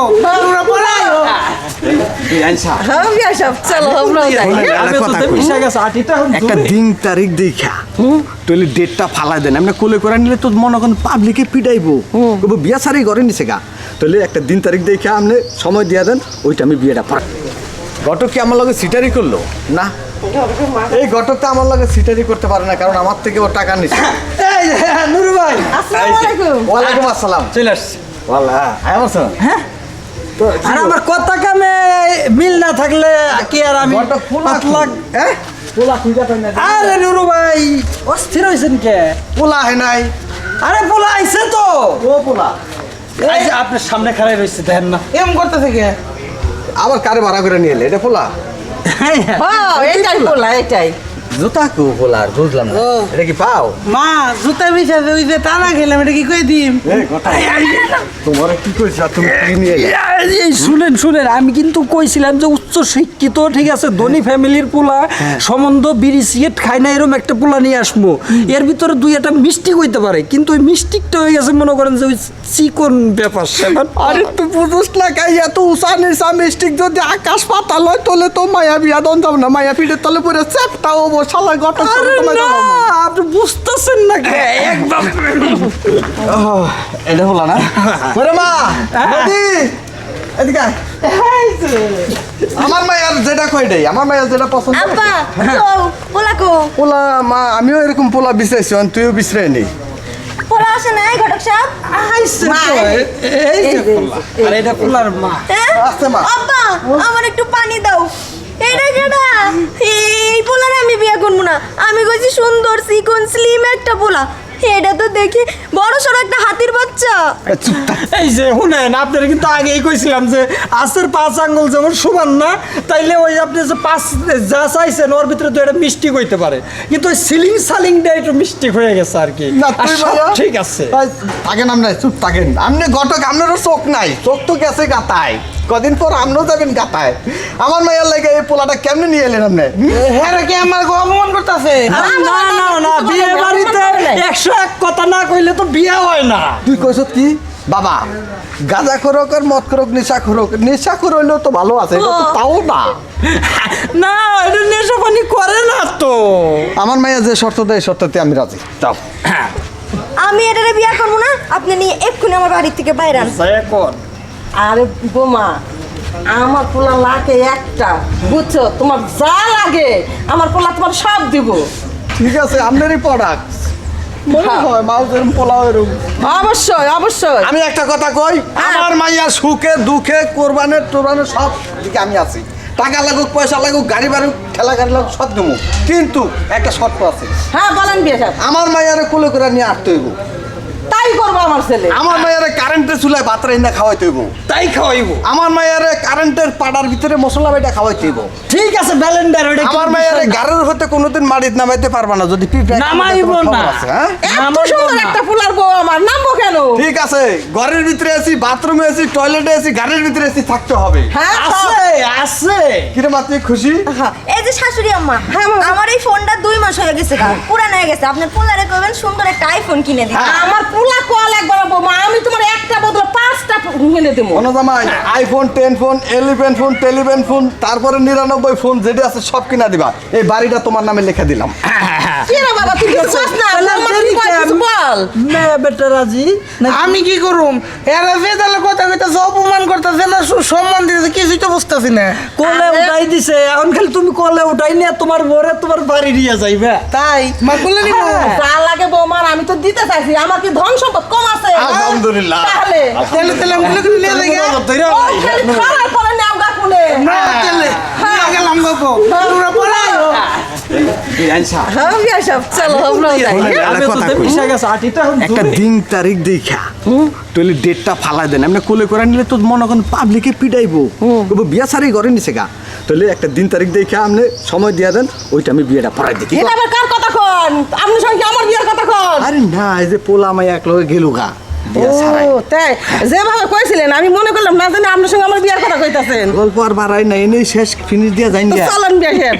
থাকো তোমরা পড়াইও একটা দিন তারিখ দেখা। তুই ডেটটা ফালাই দেন। আমরা কোলে করে নিলে তোর মনে করেন পাবলিকে পিটাইবো। কবো বিয়া সারি ঘরে নিছে তাহলে একটা দিন তারিখ দেখা আপনি সময় দিয়া দেন ওইটা আমি বিয়েটা পড়া ঘটক কি আমার লগে সিটারি করল? না। এই ঘটক তো আমার লগে সিটারি করতে পারে না কারণ আমার থেকে ও টাকা নিছে। এই নুরু ভাই। আসসালামু আলাইকুম। ওয়া আলাইকুম আসসালাম। চলে আসছি। ওয়ালা হ্যাঁ। আর আমার কথা কামে মিল না থাকলে কি আর আমি পোলা পাতলা হ্যাঁ পোলা খুঁজা পাই না আরে নুরু ভাই অস্থির হয়েছেন কে? পোলা হয় নাই। আরে পোলা আইছে তো। ও পোলা এই যে আপনার সামনে খাড়াই রয়েছে দেখেন না। এম করতে থেকে আবার কারে ভাড়া করে নিয়ে এলে? এটা পোলা হ্যাঁ, হ্যাঁ। এটাই বলা এটাই। জুতা কু পোলার বুঝলাম না। এটা কি পাও? মা জুতা মিশা ওই যে টানা খেলাম এটা কি কই দিম? তোমার কি কইছ তুমি কি নিয়ে শুনেন শুনেন আমি কিন্তু কইছিলাম যে উচ্চ শিক্ষিত ঠিক আছে ধনী ফ্যামিলির পোলা সম্বন্ধ বিড়ি সিগারেট খায় না এরকম একটা পোলা নিয়ে আসব এর ভিতরে দুই একটা মিষ্টি হইতে পারে কিন্তু ওই মিষ্টিকটা হয়ে গেছে মনে করেন যে ওই চিকন ব্যাপার আরে তুই বুঝুস না কাই এত উষা নিশা মিস্টিক যদি আকাশ পাতাল হয় তোলে তো মায়া বিয়া দন যাব না মায়া পিঠে তলে পরে চ্যাপটা ও বসালা গটা আরে না আপনি বুঝতেছেন না কে একদম। এটা হলো না? ওরে মা নদী। এদিকে আমার মায়ের যেটা কই দেই আমার মায়ের যেটা পছন্দ আব্বা তো পোলাকো পোলা মা আমিও এরকম পোলা বিছাইছি অন তুইও বিছরাই নেই পোলা আসে নাই ঘটক সাহেব? আইছে মা, তো, এই- এই যে এই পোলা। আর এটা পোলার মা। হ্যাঁ? মা। আব্বা আমার একটু পানি দাও। এটা কেডা? করব না। আমি কইছি সুন্দর চিকন স্লিম একটা পোলা। এটা তো দেখি বড় সড়ো একটা হাতির বাচ্চা। এই যে শুনেন আপনার কিন্তু আগেই কইছিলাম যে আশের পাঁচ আঙ্গুল যেমন সমান না তাইলে ওই আপনি যে পাঁচ যা চাইছেন ওর ভিতরে তো এটা মিষ্টি হইতে পারে। কিন্তু ওই সিলিং সালিংটা একটু মিষ্টি হয়ে গেছে আর কি। না তুই সব ঠিক আছে। থাকেন আপনি চুপ থাকেন। আপনি ঘটক আপনারও চোখ নাই। চোখ তো গেছে গাতায় কদিন পর আপনিও যাবেন গাতায় আমার মায়ের লাগে এই পোলাটা কেমনে নিয়ে এলেন আপনি? হ্যাঁ কি আমার গো অপমান করতেছে? না না না বিয়ে বাড়িতে একশো এক কথা না কইলে তো বিয়ে হয় না। তুই কইস কি? বাবা গাঁজা খোরক আর মদ খোরক নেশা খোরক নেশা খোর হইলেও তো ভালো আছে তাও না। না এটা নেশা পানি করে না তো। আমার মায়ের যে শর্ত দেয় শর্ততে আমি রাজি। যাও। আমি এটারে বিয়ে করব না আপনি নিয়ে এক্ষুনি আমার বাড়ি থেকে বাইরে আন। এখন আরে বোমা আমার পোলা লাগে একটা বুঝছ? তোমার যা লাগে আমার পোলা তোমার সব দিব। ঠিক আছে আপনারই প্রোডাক্ট মনে হ্যাঁ। হয় মাও পোলাও এরকম। অবশ্যই অবশ্যই। আমি একটা কথা কই আমার মাইয়া সুখে দুঃখে কোরবানের টোরবানের সব দিকে আমি আছি। টাকা লাগুক পয়সা লাগুক গাড়ি বাড়ুক ঠেলা গাড়ি লাগুক সব দেবো। কিন্তু একটা শর্ত আছে। হ্যাঁ বলেন বিয়ে আমার মাইয়ারে কোলে করে নিয়ে আটতে হইব। করব আমার ছেলে? আমার মাইয়ারে কারেন্টের চুলায় ভাত তাই খাওয়াইবো? আমার মাইয়ারে কারেন্টের পাড়ার ভিতরে মশলা বেটা ঠিক আছে ব্যালেন্ডার ওটা আমার মাইয়ারে গাড়ির হতে কোনোদিন নামাইতে পারবা না যদি পিঁপড়া খাওয়াতে নামাইবো না। হ্যাঁ? এত সুন্দর একটা পোলার বউ আমার নামবো কেন? ঠিক আছে ঘরের ভিতরে আছি বাথরুমে আছি টয়লেটে আছি গাড়ির ভিতরে আছি থাকতে হবে। হ্যাঁ আছে আছে। কিরে মা তুই খুশি? হ্যাঁ, এই যে শাশুড়ি আম্মা আমার এই ফোনটা দুই মাস হয়ে গেছে পুরান হয়ে গেছে। আপনার পোলারে কইবেন সুন্দর একটা আইফোন কিনে দিন। আমার পোলা কল একবার বৌমা আমি তোমার একটা বদলে পাঁচটা কিনে দেবো। কোনো জামাই iPhone ten phone eleven phone টেলিভেন phone তারপরে নিরানব্বই ফোন যেটা আছে সব কিনা দিবা। এই বাড়িটা তোমার নামে লিখে দিলাম। বাবা তুই কিছু না বল। বেটা রাজি? আমি কি করুম? এরা ফেদালে কথা কইতাছে অপমান করতেছে না সম্মান দিতেছে কিছুই তো বুঝতেছি না। কোলে উঠাই দিছে এখন খালি তুমি কোলে উঠাই নিয়ে তোমার বরে তোমার বাড়ি নিয়ে যাইবে। তাই? মা বলে নিব যা লাগে বৌমার আমি তো দিতে চাইছি আমার কি ধন সম্পদ কম আছে? আলহামদুলিল্লাহ। তাহলে নিয়ে ওই খালি খারাপ করে নেও গা কুলে না তেলে নিয়ে গেলাম পুরো হ্যাঁ। একটা দিন তারিখ দেখা। তুই ডেটটা ফালাই দেন। আপনি কোলে করে নিলে তো মনে করেন পাবলিকে পিটাইবো। বিয়া সারি ঘরে নিছে গা। তাহলে একটা দিন তারিখ দেখা আপনি সময় দিয়া দেন ওইটা আমি বিয়েটা পড়াই দিই এটা আবার কার কথা কন? আপনি সঙ্গে আমার বিয়ের কথা কন? আরে না এই যে পোলা মাই এক লগে গেলু গা। ও তাই? যেভাবে কইছিলেন আমি মনে করলাম না জানি আপনার সঙ্গে আমার বিয়ার কথা কইতাছেন। গল্প আর বাড়াই না এনেই শেষ ফিনিশ দিয়া যাই চলেন বিয়ে